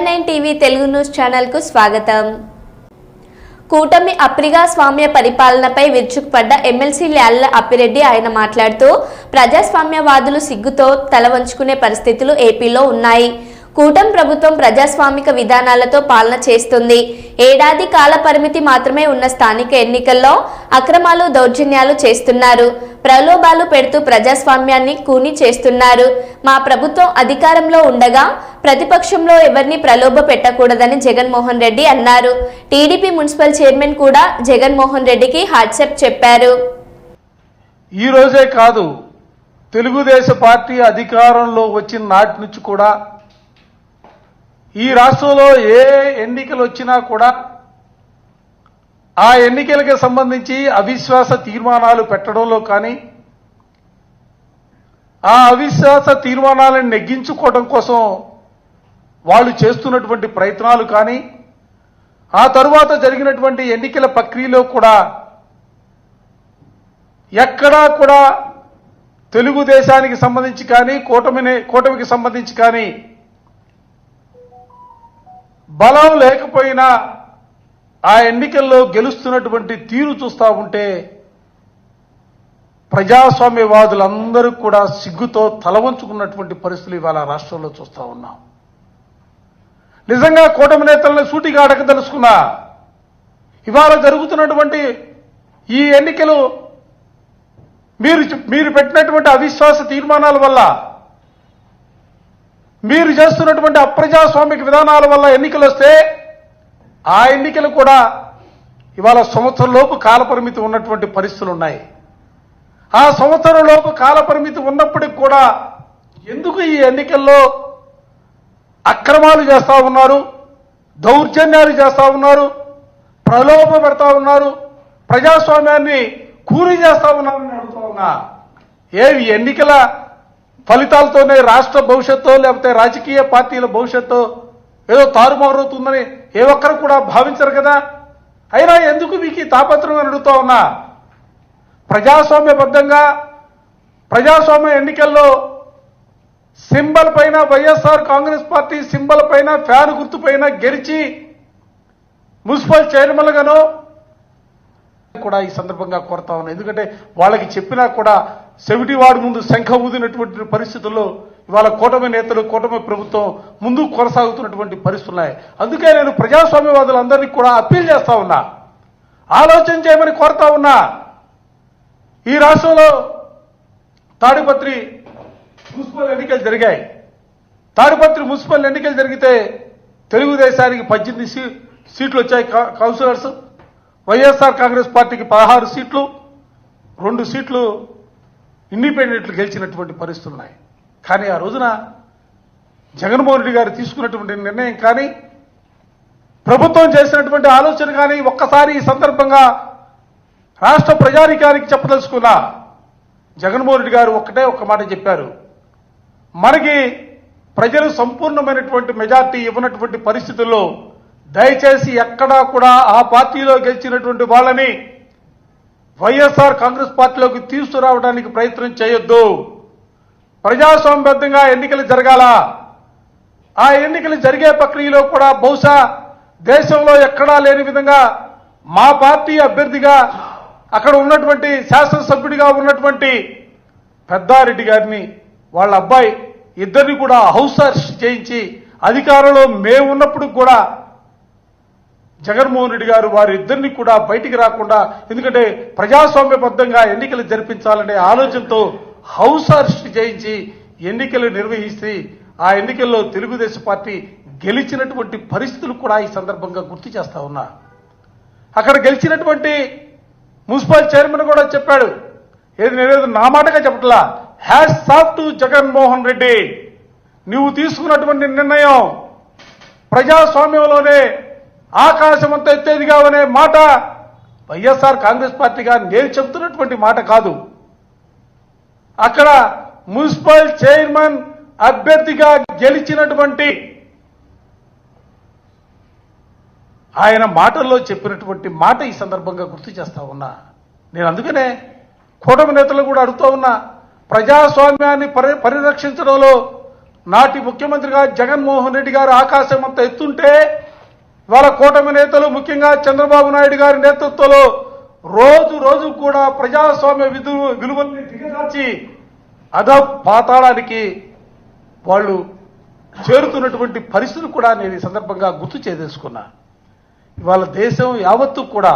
Nine TV Telugu news ఛానల్కు స్వాగతం కూటమి అప్రిగా స్వామ్య పరిపాలనపై విరుచుకుపడ్డ ఎమ్మెల్సీ ల్యాళ్ళ అప్పిరెడ్డి ఆయన మాట్లాడుతూ ప్రజాస్వామ్యవాదులు సిగ్గుతో తల వంచుకునే పరిస్థితులు ఏపీలో ఉన్నాయి కూటమి ప్రభుత్వం ప్రజాస్వామిక విధానాలతో పాలన చేస్తుంది. ఏడాది కాల పరిమితి మాత్రమే ఉన్న స్థానిక ఎన్నికల్లో అక్రమాలు దౌర్జన్యాలు చేస్తున్నారు. ప్రలోభాలు పెడుతూ ప్రజాస్వామ్యాన్ని కూని చేస్తున్నారు. మా ప్రభుత్వం అధికారంలో ఉండగా ప్రతిపక్షంలో ఎవరిని ప్రలోభ పెట్టకూడదని జగన్మోహన్ రెడ్డి అన్నారు. టీడీపీ మున్సిపల్ చైర్మన్ కూడా జగన్మోహన్ రెడ్డికి హాట్సప్ చెప్పారు. ఈ రోజే కాదు తెలుగుదేశ పార్టీ అధికారంలో వచ్చిన నాటి నుంచి కూడా ఈ రాష్ట్రంలో ఏ ఎన్నికలు వచ్చినా కూడా ఆ ఎన్నికలకు సంబంధించి అవిశ్వాస తీర్మానాలు పెట్టడంలో కానీ ఆ అవిశ్వాస తీర్మానాలను నెగ్గించుకోవడం కోసం వాళ్ళు చేస్తున్నటువంటి ప్రయత్నాలు కానీ ఆ తరువాత జరిగినటువంటి ఎన్నికల ప్రక్రియలో కూడా ఎక్కడా కూడా తెలుగుదేశానికి సంబంధించి కానీ కూటమిని కూటమికి సంబంధించి కానీ బలం లేకపోయినా ఆ ఎన్నికల్లో గెలుస్తున్నటువంటి తీరు చూస్తా ఉంటే ప్రజాస్వామ్యవాదులందరూ కూడా సిగ్గుతో తలవంచుకున్నటువంటి పరిస్థితులు ఇవాళ రాష్ట్రంలో చూస్తా ఉన్నాం. నిజంగా కూటమి నేతలను సూటిగా అడగదలుచుకున్నా ఇవాళ జరుగుతున్నటువంటి ఈ ఎన్నికలు మీరు మీరు పెట్టినటువంటి అవిశ్వాస తీర్మానాల వల్ల మీరు చేస్తున్నటువంటి అప్రజాస్వామిక విధానాల వల్ల ఎన్నికలు వస్తే ఆ ఎన్నికలు కూడా ఇవాళ సంవత్సరంలోపు కాలపరిమితి ఉన్నటువంటి పరిస్థితులు ఉన్నాయి. ఆ సంవత్సరంలోపు కాలపరిమితి ఉన్నప్పటికి కూడా ఎందుకు ఈ ఎన్నికల్లో అక్రమాలు చేస్తూ ఉన్నారు దౌర్జన్యాలు చేస్తూ ఉన్నారు ప్రలోభ పెడతా ఉన్నారు ప్రజాస్వామ్యాన్ని కూలి చేస్తా ఉన్నారని అడుగుతా ఉన్నా. ఏవి ఎన్నికల ఫలితాలతోనే రాష్ట్ర భవిష్యత్తు లేకపోతే రాజకీయ పార్టీల భవిష్యత్తు ఏదో తారుమారవుతుందని ఏ ఒక్కరు కూడా భావించరు కదా? అయినా ఎందుకు మీకు ఈ తాపత్రం అని అడుగుతా ఉన్నా? ప్రజాస్వామ్యబద్ధంగా ప్రజాస్వామ్య ఎన్నికల్లో సింబల్ పైన వైఎస్ఆర్ కాంగ్రెస్ పార్టీ సింబల్ పైన ఫ్యాన్ గుర్తు పైన గెలిచి మున్సిపల్ చైర్మన్గానో కూడా ఈ సందర్భంగా కోరుతా ఉన్నాను ఎందుకంటే వాళ్ళకి చెప్పినా కూడా సెవిటివాడు ముందు శంఖ ఊదినటువంటి పరిస్థితుల్లో ఇవాళ కూటమి నేతలు కూటమి ప్రభుత్వం ముందుకు కొనసాగుతున్నటువంటి పరిస్థితులు ఉన్నాయి. అందుకే నేను ప్రజాస్వామ్యవాదులందరినీ కూడా అప్పీల్ చేస్తా ఉన్నా. ఆలోచన చేయమని కోరుతా ఉన్నా. ఈ రాష్ట్రంలో తాడిపత్రి మున్సిపల్ ఎన్నికలు జరిగాయి. తాడిపత్రి మున్సిపల్ ఎన్నికలు జరిగితే తెలుగుదేశానికి పద్దెనిమిది సీ సీట్లు వచ్చాయి కౌన్సిలర్స్. వైఎస్ఆర్ కాంగ్రెస్ పార్టీకి పదహారు సీట్లు. రెండు సీట్లు ఇండిపెండెంట్లు గెలిచినటువంటి పరిస్థితులు ఉన్నాయి. కానీ ఆ రోజున జగన్మోహన్ రెడ్డి గారు తీసుకున్నటువంటి నిర్ణయం కానీ ప్రభుత్వం చేసినటువంటి ఆలోచన కానీ ఒక్కసారి ఈ సందర్భంగా రాష్ట్ర ప్రజానికానికి చెప్పదలుచుకున్నా జగన్మోహన్ రెడ్డి గారు ఒక్కటే ఒక్క మాట చెప్పారు. మనకి ప్రజలు సంపూర్ణమైనటువంటి మెజార్టీ ఇవ్వనటువంటి పరిస్థితుల్లో దయచేసి ఎక్కడా కూడా ఆ పార్టీలో గెలిచినటువంటి వాళ్ళని వైఎస్ఆర్ కాంగ్రెస్ పార్టీలోకి తీసుకురావడానికి ప్రయత్నం చేయొద్దు. ప్రజాస్వామ్యబద్ధంగా ఎన్నికలు జరగాల. ఆ ఎన్నికలు జరిగే ప్రక్రియలో కూడా బహుశా దేశంలో ఎక్కడా లేని విధంగా మా పార్టీ అభ్యర్థిగా అక్కడ ఉన్నటువంటి శాసనసభ్యుడిగా ఉన్నటువంటి పెద్దారెడ్డి గారిని వాళ్ళ అబ్బాయి ఇద్దరిని కూడా హౌస్ అరెస్ట్ చేయించి అధికారంలో మేము ఉన్నప్పుడు కూడా జగన్మోహన్ రెడ్డి గారు వారిద్దరిని కూడా బయటికి రాకుండా ఎందుకంటే ప్రజాస్వామ్యబద్ధంగా ఎన్నికలు జరిపించాలనే ఆలోచనతో హౌస్ అరెస్ట్ చేయించి ఎన్నికలు నిర్వహిస్తే ఆ ఎన్నికల్లో తెలుగుదేశం పార్టీ గెలిచినటువంటి పరిస్థితులు కూడా ఈ సందర్భంగా గుర్తు చేస్తా ఉన్నా. అక్కడ గెలిచినటువంటి మున్సిపల్ చైర్మన్ కూడా చెప్పాడు ఏది నేనేది నా మాటగా చెప్పట్లా హ్యాష్ సాఫ్ టు జగన్మోహన్ రెడ్డి. నువ్వు తీసుకున్నటువంటి నిర్ణయం ప్రజాస్వామ్యంలోనే ఆకాశం అంత ఎత్తేదిగా అనే మాట వైఎస్ఆర్ కాంగ్రెస్ పార్టీగా నేను చెబుతున్నటువంటి మాట కాదు. అక్కడ మున్సిపల్ చైర్మన్ అభ్యర్థిగా గెలిచినటువంటి ఆయన మాటల్లో చెప్పినటువంటి మాట ఈ సందర్భంగా గుర్తు చేస్తా ఉన్నా. నేను అందుకనే కూటమి నేతలు కూడా అడుగుతూ ఉన్నా ప్రజాస్వామ్యాన్ని పరి పరిరక్షించడంలో నాటి ముఖ్యమంత్రిగా జగన్మోహన్ రెడ్డి గారు ఆకాశం అంత ఎత్తుంటే వాళ్ళ కూటమి నేతలు ముఖ్యంగా చంద్రబాబు నాయుడు గారి నేతృత్వంలో రోజు రోజు కూడా ప్రజాస్వామ్య విధు విలువల్ని దిగదార్చి అధ పాతాళానికి వాళ్ళు చేరుతున్నటువంటి పరిస్థితులు కూడా నేను ఈ సందర్భంగా గుర్తు చేసేసుకున్నా. ఇవాళ దేశం యావత్తు కూడా